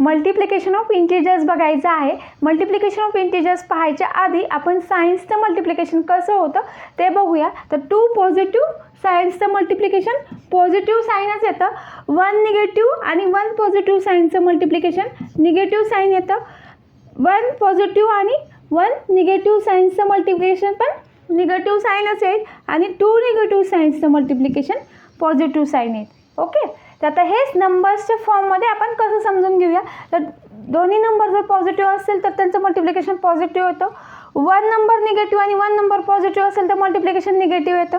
Multiplication of integers बघायचं आहे. Multiplication of integers पाहायच्या आधी आपण सायन्सचं मल्टिप्लिकेशन कसं होतं ते बघूया. तर टू पॉझिटिव्ह सायन्सचं मल्टिप्लिकेशन पॉझिटिव्ह साईनच येतं. वन निगेटिव्ह आणि वन पॉझिटिव्ह सायन्सचं मल्टिप्लिकेशन निगेटिव्ह साईन येतं. वन पॉझिटिव्ह आणि वन निगेटिव्ह सायन्सचं मल्टिप्लिकेशन पण निगेटिव्ह साईन येईल आणि टू निगेटिव्ह सायन्सचं मल्टिप्लिकेशन पॉझिटिव्ह साईन येईल. ओके तर आता हेच नंबर्सच्या फॉर्ममध्ये आपण कसं समजून घेऊया? तर दोन्ही नंबर जर पॉझिटिव्ह असेल तर त्यांचं मल्टिप्लिकेशन पॉझिटिव्ह येतं. वन नंबर निगेटिव्ह आणि वन नंबर पॉझिटिव्ह असेल तर मल्टिप्लिकेशन निगेटिव्ह येतं.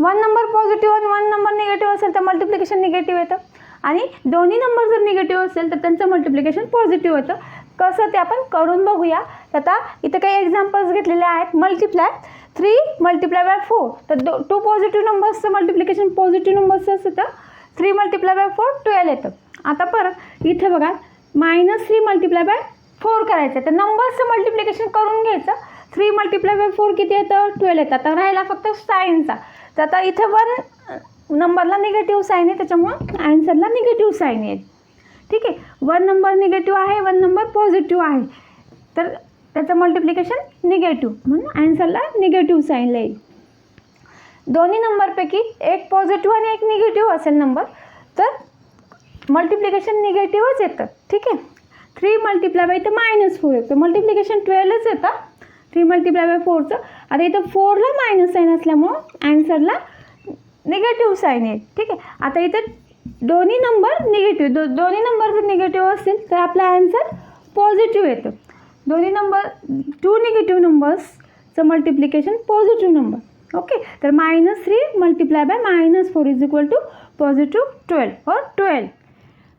वन नंबर पॉझिटिव्ह आणि वन नंबर निगेटिव्ह असेल तर मल्टिप्लिकेशन निगेटिव्ह येतं. आणि दोन्ही नंबर जर निगेटिव्ह असेल तर त्यांचं मल्टिप्लिकेशन पॉझिटिव्ह होतं. कसं ते आपण करून बघूया. आता इथं काही एक्झाम्पल्स घेतलेले आहेत. Multiply three multiply by four तर दो टू पॉझिटिव्ह नंबर्सचं मल्टिप्लिकेशन पॉझिटिव्ह नंबर्सचं असतं. तर three multiply by four twelve येतं. आता परत इथे बघा minus three multiply by four करायचं तर नंबर्सचं मल्टिप्लिकेशन करून घ्यायचं. थ्री मल्टिप्लाय बाय फोर किती येतं? ट्वेल्व येतं. आता राहिला फक्त साईनचा तर आता इथे वन नंबरला निगेटिव्ह साईन आहे त्याच्यामुळं ॲन्सरला निगेटिव्ह साईन येईल. ठीक आहे? वन नंबर निगेटिव्ह आहे वन नंबर पॉझिटिव्ह आहे. तर त्याचं मल्टिप्लिकेशन निगेटिव्ह म्हणून ॲन्सरला निगेटिव्ह साईन येईल. दोन्ही नंबरपैकी एक पॉझिटिव्ह आणि एक निगेटिव्ह असेल नंबर तर मल्टिप्लिकेशन निगेटिव्हच येतं. ठीक आहे? थ्री मल्टिप्लाय बाय इथं मायनस फोर येतं. मल्टिप्लिकेशन ट्वेल्वच येतं. थ्री मल्टिप्लाय बाय फोरचं आता इथं फोरला मायनस साईन असल्यामुळं ॲन्सरला निगेटिव्ह साईन येईल. ठीक आहे? आता इथं दोन्ही नंबर निगेटिव्ह दो दोन्ही नंबर जर निगेटिव्ह असतील तर आपला ॲन्सर पॉझिटिव्ह येतं. दोन्ही नंबर टू निगेटिव्ह नंबर्सचं मल्टिप्लिकेशन पॉझिटिव्ह नंबर ओके तर minus three multiply by minus four is equal to positive twelve और ट्वेल्व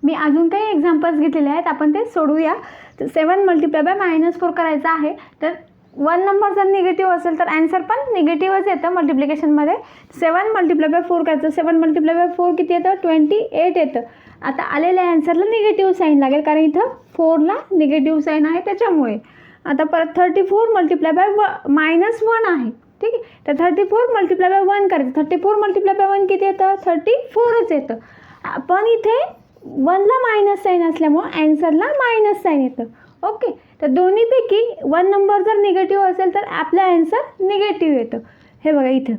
मी अजून काही एक्झाम्पल्स घेतलेले आहेत आपण ते सोडूया. तर seven multiply by minus four करायचं आहे. तर वन नंबर जर निगेटिव्ह असेल तर ॲन्सर पण निगेटिव्हच येतं मल्टिप्लिकेशनमध्ये सेवन मल्टिप्लाय बाय फोर करायचं सेवन मल्टिप्लाय बाय फोर किती येतं? ट्वेंटी एट येतं. आता आलेल्या ॲन्सरला निगेटिव्ह साईन लागेल कारण इथं फोरला निगेटिव्ह साईन आहे त्याच्यामुळे. आता परत थर्टी फोर मल्टिप्लाय बाय व मायनस वन आहे. ठीक आहे? तर thirty four multiply by one करायचं. Thirty four multiply by one किती येतं? थर्टी फोरच येतं. पण इथे वनला मायनस साईन असल्यामुळं अँसरला मायनस साईन येतं. ओके तर दोन्हीपैकी वन नंबर जर निगेटिव्ह असेल तर आपलं ॲन्सर निगेटिव्ह येतं. हे बघा इथं.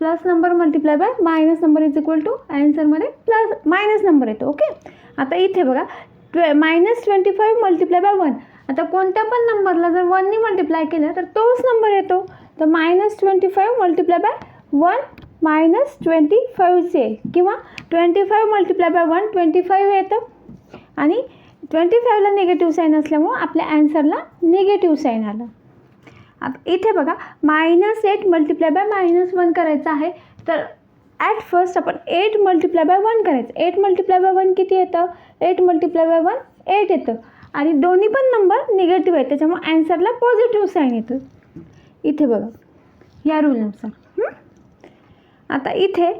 Plus number multiply by minus number is equal to ॲन्सरमध्ये plus minus number येतो. ओके आता इथे बघा ट्वे minus twenty five multiply by one आता कोणत्या पण नंबरला जर वननी मल्टिप्लाय केलं तर तोच नंबर येतो. तर minus twenty five multiply by one minus twenty फाईव्हचे किंवा twenty five multiply by one twenty five येतं. आणि ट्वेंटी फाईव्हला निगेटिव्ह साईन असल्यामुळं आपल्या ॲन्सरला निगेटिव्ह साईन आलं. आता इथे बघा minus eight multiply by minus one करायचं आहे. तर ॲट फर्स्ट आपण एट मल्टिप्लाय बाय वन करायचं. एट मल्टिप्लाय बाय वन किती येतं? Eight multiply by one eight येतं. आणि दोन्ही पण नंबर निगेटिव्ह आहेत. त्याच्यामुळे ॲन्सरला पॉझिटिव्ह साईन येतं. इथे बघा. या रूलनुसार आता इथे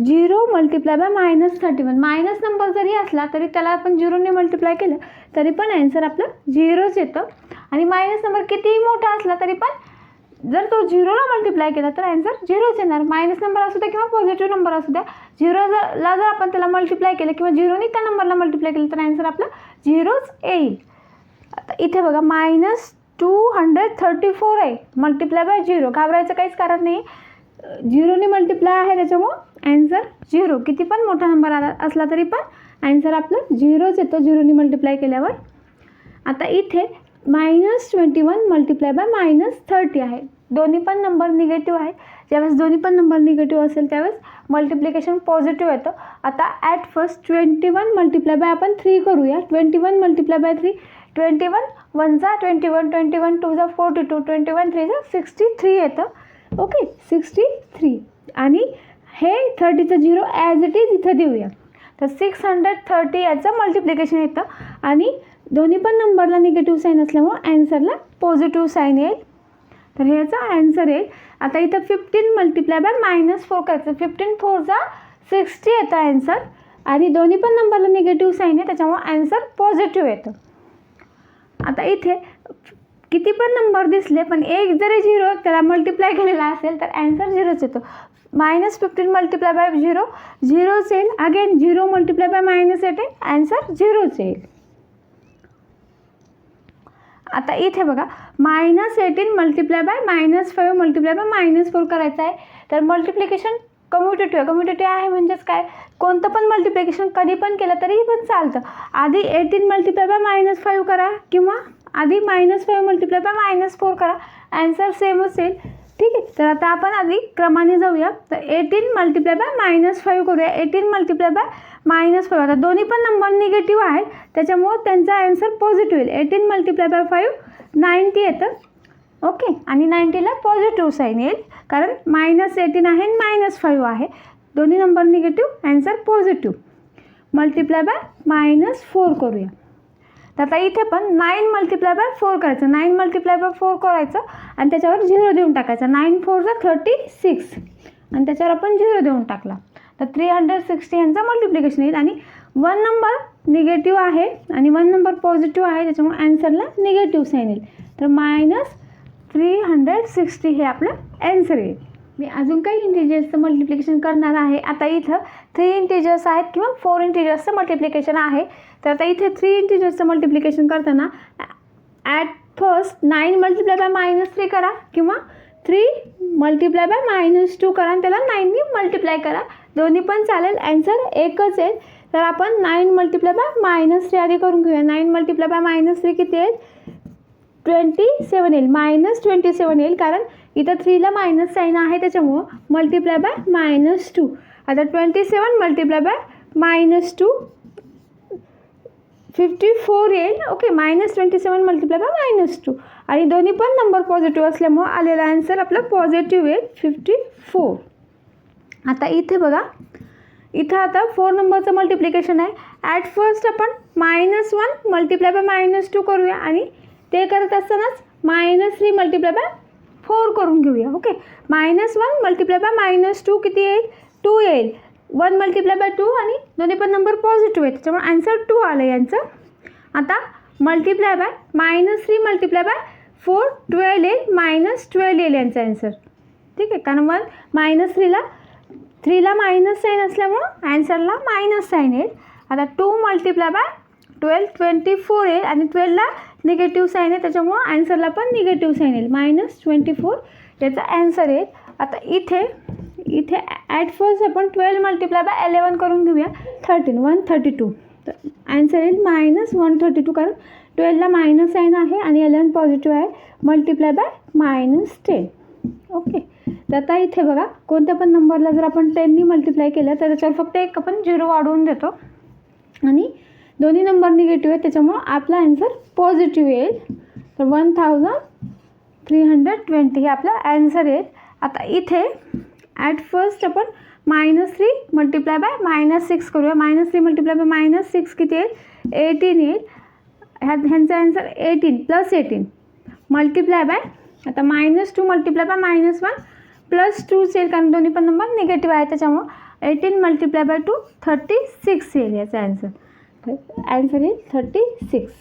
zero multiply by minus thirty one minus number जरी असला तरी त्याला आपण झिरोने मल्टिप्लाय केलं तरी पण ॲन्सर आपलं झिरोच येतं. आणि मायनस नंबर कितीही मोठा असला तरी पण जर तो झिरोला मल्टिप्लाय केला तर ॲन्सर झिरोच येणार. मायनस नंबर असू द्या किंवा पॉझिटिव्ह नंबर असू द्या. झिरो जर ला जर आपण त्याला मल्टिप्लाय केलं किंवा झिरोने त्या नंबरला मल्टिप्लाय केलं तर ॲन्सर आपलं झिरोच येईल. आता इथे बघा minus two hundred thirty four आहे. मल्टिप्लाय बाय झिरो घाबरायचं काहीच कारण नाही. झिरोने मल्टिप्लाय आहे त्याच्यामुळं ॲन्सर झिरो किती पण मोठा नंबर आला असला तरी पण ॲन्सर आपलं झिरोच येतो. झिरोने मल्टिप्लाय केल्यावर. आता इथे minus twenty one multiply by minus thirty आहे. दोन्ही पण नंबर निगेटिव्ह आहे ज्यावेळेस दोन्ही पण नंबर निगेटिव्ह असेल त्यावेळेस मल्टिप्लिकेशन पॉझिटिव्ह येतं. आता at first twenty one multiply by आपण थ्री करूया. Twenty one multiply by three twenty one वनचा twenty one twenty वन टूचा फोर्टी टू ट्वेंटी वन थ्रीचा सिक्स्टी थ्री येतं. ओके सिक्स्टी थ्री आणि हे थर्टीचं झिरो ॲज इट इज इथं देऊया. तर सिक्स हंड्रेड थर्टी याचं मल्टिप्लिकेशन येतं. आणि दोन्ही पण नंबरला निगेटिव्ह साईन असल्यामुळं ॲन्सरला पॉझिटिव्ह साईन येईल. तर ह्याचा ॲन्सर येईल. आता इथं fifteen multiply by minus four करायचं. फिफ्टीन फोरचा सिक्स्टी येतं ॲन्सर आणि दोन्ही पण नंबरला निगेटिव्ह साईन आहे त्याच्यामुळं ॲन्सर पॉझिटिव्ह येतं. आता इथे किती पण नंबर दिसले पण एक जरी झिरो त्याला मल्टिप्लाय केलेला असेल तर ॲन्सर झिरोच येतो. Minus fifteen multiply by zero झिरोच येईल. Again zero multiply by minus येते ॲन्सर झिरोच येईल. आता इथे बघा minus eighteen multiply by minus five multiply by minus four करायचं आहे. तर मल्टिप्लिकेशन कम्युटेटिव्ह आहे. कम्युटेटिव्ह आहे म्हणजेच काय? कोणतं पण मल्टिप्लिकेशन कधी पण केलं तरी पण चालतं. आधी eighteen multiply by minus five करा किंवा आधी minus five multiply by minus four करा. ॲन्सर सेमच येईल ठीक आहे? तर आता आपण आधी क्रमाने जाऊया. तर eighteen multiply by minus five करूया. Eighteen multiply by minus five आता दोन्ही पण नंबर निगेटिव्ह आहेत. त्याच्यामुळं त्यांचा ॲन्सर पॉझिटिव्ह येईल. Eighteen multiply by five ninety येतं. ओके आणि नाईन्टीला पॉझिटिव्ह साईन येईल. कारण मायनस एटीन आहे आणि मायनस फाईव्ह आहे. दोन्ही number negative answer positive multiply by minus four करूया. तर आता इथे पण नाईन मल्टिप्लाय बाय फोर करायचं. नाईन मल्टिप्लाय बाय फोर करायचं. आणि त्याच्यावर झिरो देऊन टाकायचं. नाईन फोरचा थर्टी सिक्स आणि त्याच्यावर आपण झिरो देऊन टाकला. तर थ्री हंड्रेड सिक्स्टी यांचा मल्टिप्लिकेशन येईल आणि वन नंबर निगेटिव्ह आहे आणि वन नंबर पॉझिटिव्ह आहे त्याच्यामुळे ॲन्सरला निगेटिव्ह साईन येईल. तर मायनस थ्री हंड्रेड सिक्स्टी हे आपलं ॲन्सर येईल. मी अजून काही इंटेजर्सचं मल्टिप्लिकेशन करणार आहे. आता इथं थ्री इंटेजर्स आहेत किंवा फोर इंटेजर्सचं मल्टिप्लिकेशन आहे. तर आता इथे थ्री इंटेजर्सचं मल्टिप्लिकेशन करताना at first nine multiply by minus three करा किंवा three multiply by minus two करा आणि त्याला नाईननी मल्टिप्लाय करा. दोन्ही पण चालेल. ॲन्सर एकच येईल तर आपण nine multiply by minus three आधी करून घेऊया. Nine multiply by minus three किती येईल? ट्वेंटी सेवन येईल. मायनस ट्वेंटी सेवन येईल. कारण इथं थ्रीला मायनस साईन आहे त्याच्यामुळं मल्टिप्लाय बाय मायनस टू आता twenty seven multiply by minus two fifty four येईल. Okay minus twenty seven multiply by minus two आणि दोन्ही पण नंबर पॉझिटिव्ह असल्यामुळं आलेला आन्सर आपला पॉझिटिव्ह येईल फिफ्टी फोर आता इथे बघा इथं आता फोर नंबरचं मल्टिप्लिकेशन आहे. ॲट फर्स्ट आपण minus one multiply by minus two करूया आणि ते करत असतानाच minus three multiply by four करून घेऊया. Okay minus one multiply by minus two किती येईल? टू येईल. वन मल्टिप्लाय बाय टू आणि दोन्ही पण नंबर पॉझिटिव्ह आहे त्याच्यामुळे आन्सर टू आलं यांचं. आता multiply by minus three multiply by four twelve येईल मायनस ट्वेल्व येईल यांचं आन्सर ठीक आहे? कारण वन मायनस थ्रीला थ्रीला मायनस साईन असल्यामुळं ॲन्सरला मायनस साईन येईल. आता two multiply by twelve twenty four येईल. आणि ट्वेल्वला निगेटिव्ह साईन आहे. त्याच्यामुळं ॲन्सरला पण निगेटिव्ह साईन येईल. मायनस ट्वेंटी फोर याचा ॲन्सर येईल. आता इथे इथे ॲट फर्स्ट आपण ट्वेल्व मल्टिप्लाय बाय एलेवन करून घेऊया. थर्टीन वन थर्टी टू तर ॲन्सर येईल मायनस वन थर्टी टू कारण ट्वेल्वला मायनस साईन आहे आणि एलेवन पॉझिटिव्ह आहे. Multiply by minus ten okay तर आता इथे बघा कोणत्या पण नंबरला जर आपण टेननी मल्टिप्लाय केलं तर त्याच्यावर फक्त एक आपण झिरो वाढवून देतो. आणि दोन्ही नंबर निगेटिव्ह आहे त्याच्यामुळं आपला ॲन्सर पॉझिटिव्ह येईल. तर one thousand three hundred twenty हे आपला ॲन्सर येईल. आता इथे ॲट फर्स्ट आपण minus three multiply by minus six करूया. Minus three multiply by minus six किती येईल? एटीन येईल. ह्या ह्यांचा answer eighteen plus eighteen multiply by आता minus two multiply by minus one plus टूच येईल कारण दोन्ही पण नंबर निगेटिव्ह आहे. त्याच्यामुळं eighteen multiply by two thirty six येईल याचा ॲन्सर ॲन्सर येईल थर्टी सिक्स